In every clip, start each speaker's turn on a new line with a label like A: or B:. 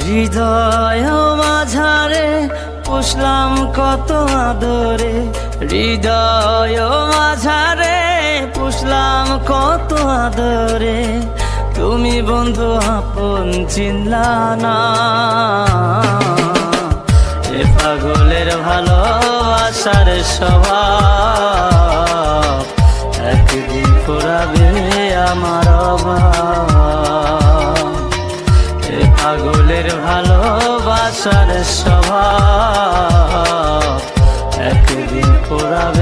A: হৃদয় মাঝারে পুষলাম কত আদরে। হৃদয় মাঝারে পুষলাম কত আদরে। তুমি বন্ধু আপন চিনলা না এ পাগলের ভালোবাসার স্বভাব। একদিন পুরাবে আমার অভাব। পাগলের ভালোবাসার স্বভাব। একদিন পুরাবে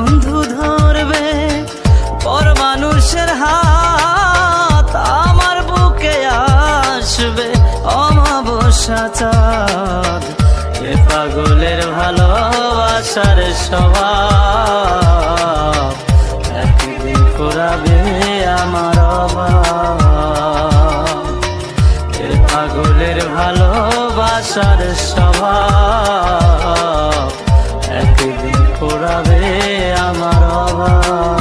A: স্বভাব। একদিন করাবে আমার অভাব। এ পাগলের ভালোবাসার স্বভাব। একদিন করাবে আমার অভাব।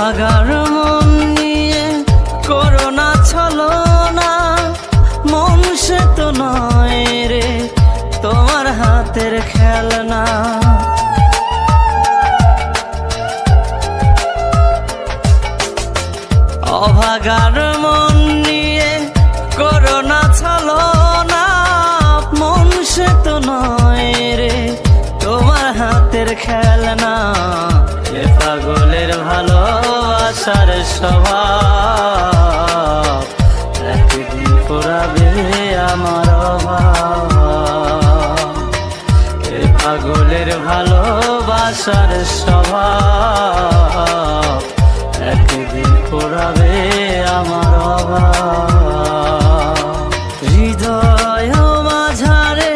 A: অভাগার মন নিয়ে করোনা ছলো না। মন সে তো নয় রে, তোমার হাতের খেলনা। অভাগার মন নিয়ে করোনা ছলো না। মন সে তো নয় রে, তোমার হাতের খেলনা। স্বভাব। একদিন পুরাবে আমার এ পাগলের ভালোবাসার স্বভাব। একদিন পুরাবে আমার হৃদয় মাঝারে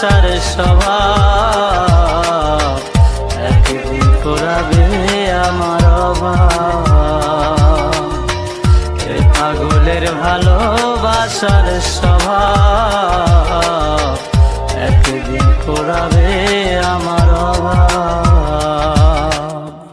A: ভালোবাসার স্বভাব একদিন আমার পাগলের ভালোবাসার স্বভাব